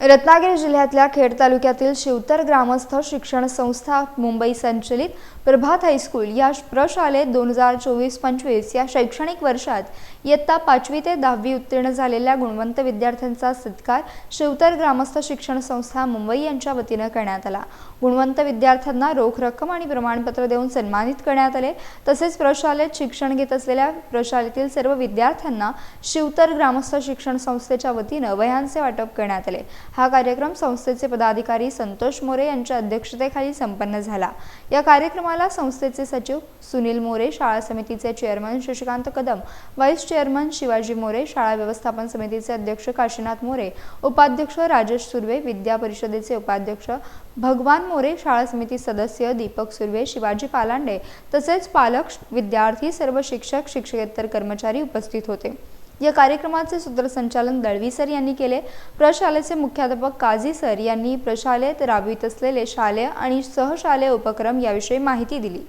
रत्नागिरी जिल्ह्यातल्या खेड तालुक्यातील शिवतर ग्रामस्थ शिक्षण संस्था मुंबई संचलित प्रभात हायस्कूल या प्रशालेत दोन हजार चोवीस पंचवीस या शैक्षणिक वर्षात इयत्ता पाचवी ते दहावी उत्तीर्ण झालेल्या गुणवंत विद्यार्थ्यांचा सत्कार शिवतर ग्रामस्थ शिक्षण संस्था मुंबई यांच्या वतीनं करण्यात आला. गुणवंत विद्यार्थ्यांना रोख रक्कम आणि प्रमाणपत्र देऊन सन्मानित करण्यात आले. तसेच प्रशालेत शिक्षण घेत असलेल्या प्रशालेतील सर्व विद्यार्थ्यांना शिवतर ग्रामस्थ शिक्षण संस्थेच्या वतीनं वह्यांचे वाटप करण्यात आले. हा कार्यक्रम संस्थेचे पदाधिकारी संतोष मोरे यांच्या अध्यक्षतेखाली संपन्न झाला. या कार्यक्रमाला संस्थेचे सचिव सुनील मोरे शाळा समितीचे chairman Shashikant Kadam vice chairman Shivaji More शाळा व्यवस्थापन समितीचे अध्यक्ष काशीनाथ मोरे उपाध्यक्ष राजेश सुर्वे विद्या परिषदेचे उपाध्यक्ष भगवान मोरे शाळा समिती सदस्य दीपक सुर्वे शिवाजी पालांडे तसेच पालक विद्यार्थी सर्व शिक्षक शिक्षकेतर कर्मचारी उपस्थित होते. या कार्यक्रमाचे सूत्रसंचालन दळवी सर यांनी केले प्रशालेचे मुख्याध्यापक काझी सर यांनी प्रशालेत राबवित असलेले शालेय आणि सहशालेय उपक्रम याविषयी माहिती दिली